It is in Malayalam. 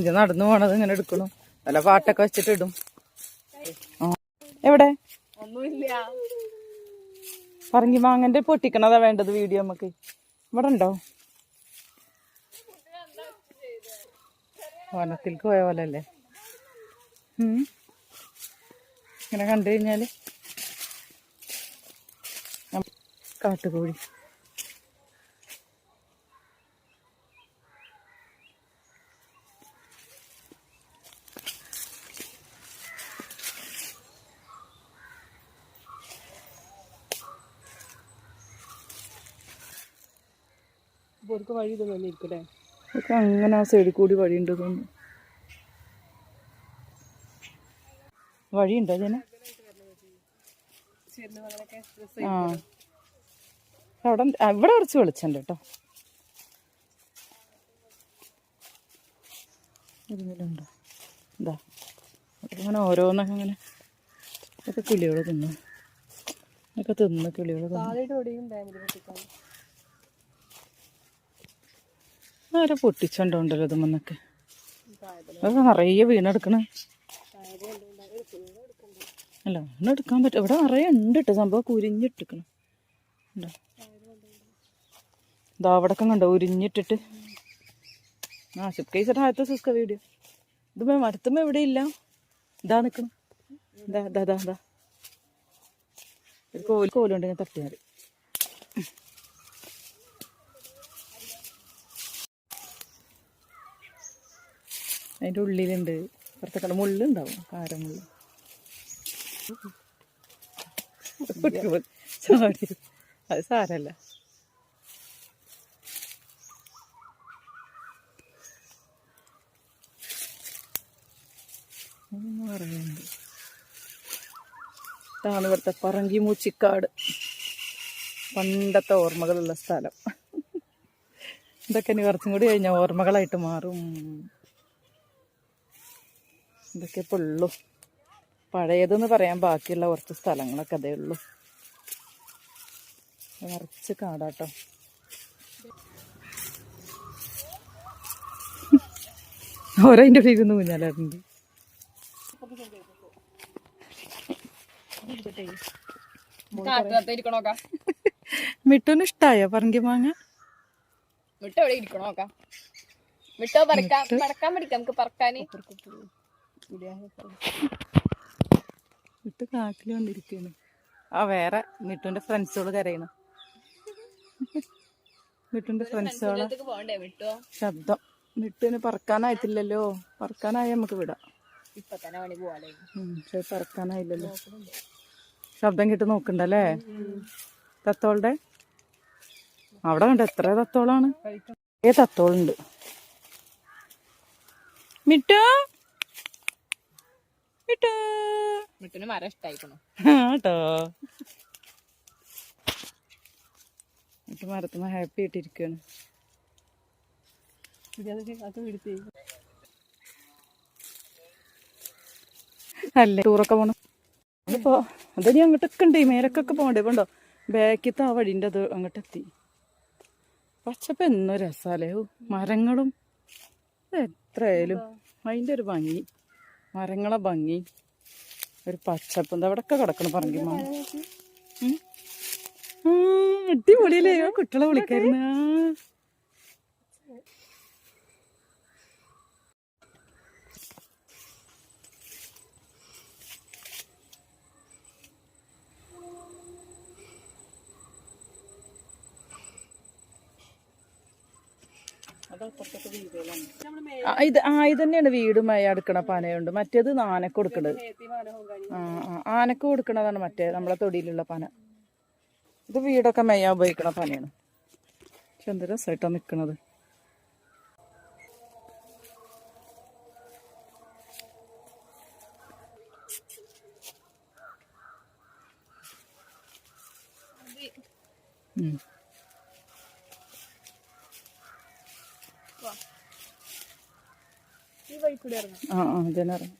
ഇത് നടന്നു പോണത് ഇങ്ങനെ എടുക്കണു. നല്ല പാട്ടൊക്കെ വെച്ചിട്ട് ഇടും. എവിടെ? ഒന്നുമില്ല. പറങ്ങി മാങ്ങന്റെ പൊട്ടിക്കണതാ വേണ്ടത് വീഡിയോ നമുക്ക് ഇവിടെ ഉണ്ടോ? വനത്തിലേക്ക് പോയ പോലെ അല്ലേ. ഇങ്ങനെ കണ്ടു കഴിഞ്ഞാൽ കാട്ടുകോഴി. ഇവർക്ക് വഴി ഇത് ഇരിക്കട്ടെ ഇവർക്ക് അങ്ങനെ ആ സൈഡിൽ കൂടി വഴിയുണ്ട് തോന്നുന്നു. വഴിയുണ്ടോ അങ്ങനെയൊക്കെ ആ. അവിടെ ഇവിടെ കുറച്ച് വെളിച്ചുണ്ട് കേട്ടോ. ഇരുന്നിലുണ്ടോ എന്താ അങ്ങനെ ഓരോന്നൊക്കെ അങ്ങനെ ഇതൊക്കെ കിളികൾ തിന്നു. ഇതൊക്കെ തിന്ന് കിളികൾ ആരെ പൊട്ടിച്ചോണ്ടോണ്ടല്ലോ ഇതുമെന്നൊക്കെ അതൊക്കെ നിറയെ വീണെടുക്കണേ. അല്ല ഒന്നും എടുക്കാൻ പറ്റും ഇവിടെ നിറയെ ഉണ്ട് കേട്ടോ സംഭവം കുരിഞ്ഞിട്ടിക്കണം ഉണ്ടോ? ഇതാ അവിടൊക്കെ കണ്ടോ ഉരിഞ്ഞിട്ടിട്ട്. ആ സുക്കേസിട്ട് ആദ്യത്തെ സുസ്ക വീഡിയോ ഇത് മരത്തുമ്പോ എവിടെ ഇല്ല. ഇതാ നിക്കണം. ഇതാ ഇതാ ഇതാ ഇതാ ഒരു കോൽ കോലുണ്ട് ഞാൻ തട്ടിയാൽ അതിന്റെ ഉള്ളിലുണ്ട്. പുറത്തൊക്കെ മുള്ളുണ്ടാവും കാരമുള്ളു. ചാടി അത് സാരല്ല. പറയുന്നുണ്ട് ഇതാണ് ഇവിടുത്തെ പറങ്കി മൂച്ചിക്കാട്. പണ്ടത്തെ ഓർമ്മകളുള്ള സ്ഥലം. ഇതൊക്കെ ഇനി കുറച്ചും കൂടി കഴിഞ്ഞാൽ ഓർമ്മകളായിട്ട് മാറും. ഇതൊക്കെ ഇപ്പോൾ ഉള്ളൂ. പഴയതെന്ന് പറയാൻ ബാക്കിയുള്ള കുറച്ച് സ്ഥലങ്ങളൊക്കെ അതേ ഉള്ളൂ. നിറച്ച് കാടാട്ടോ. ഓരോ അതിന്റെ ഉള്ളിൽ ഇരുന്ന് കുഞ്ഞാലുണ്ട് മിട്ടുന് ഇഷ്ടായോ പറങ്കി മാങ്ങ? മിട്ടോ എവിടെ ഇരിക്കണോക്ക? വിട്ടോ പറക്കാൻ പഠിക്കാം നമുക്ക് പറക്കാന്. മിട്ടു കാട്ടിൽ വന്നിരിക്കുന്നു ആ വേറെ മിട്ടുന്റെ ഫ്രണ്ട്സുകൾ കരയണം. മിട്ടുന്റെ വിട്ടോ ശബ്ദം. മിട്ടുവിന് പറക്കാനായിട്ടില്ലല്ലോ. പറക്കാനായി നമുക്ക് വിടാം. ഇപ്പൊ തന്നെ പണി പോവാലേ ഉം, പക്ഷെ പറക്കാനായില്ലല്ലോ. ശബ്ദം കിട്ടി നോക്കണ്ടല്ലേ? തത്തോളുടെ? അവിടെ കണ്ട? എത്ര തത്തോളാണ്? ഏ തത്തോളുണ്ട്. മിട്ടു! മിട്ടു വിട്ടിന് മരം ഇഷ്ടായിക്കണു. കേട്ടോ മിട്ടു മരത്തുമ്മ ഹാപ്പി ആയിട്ടിരിക്കുകയാണ് അല്ലേ? ടൂറൊക്കെ പോണം. അതിപ്പോ അത് നീ അങ്ങോട്ടൊക്കെ ഉണ്ട് മേലക്കൊക്കെ പോകണ്ടേ? പോണ്ടോ ബാക്കിത്തെ ആ വഴിന്റെ അത് അങ്ങോട്ട് എത്തി. പച്ചപ്പ് എന്നോ രസാലേ മരങ്ങളും. എത്രയായാലും അതിന്റെ ഒരു ഭംഗി. മരങ്ങളെ ഭംഗി. ഒരു പച്ചപ്പ് എന്താ അവിടെയൊക്കെ കിടക്കണം പറഞ്ഞു അടിപൊളിയല്ലേ? കുട്ടികളെ വിളിക്കായിരുന്നു. ഇത് ആ ഇത് തന്നെയാണ് വീടുമായി അടുക്കണ പനയുണ്ട്. മറ്റേത് ആനക്ക് കൊടുക്കണത് ആ ആനക്ക് കൊടുക്കണതാണ് മറ്റേ നമ്മളെ തൊടിയിലുള്ള പന. ഇത് വീടൊക്കെ മെയ്യാൻ ഉപയോഗിക്കണ പനയാണ്. പക്ഷെ എന്ത് രസമായിട്ടാണ് നിൽക്കണത് ഉം. ആ ആ ഇതിനിറങ്ങി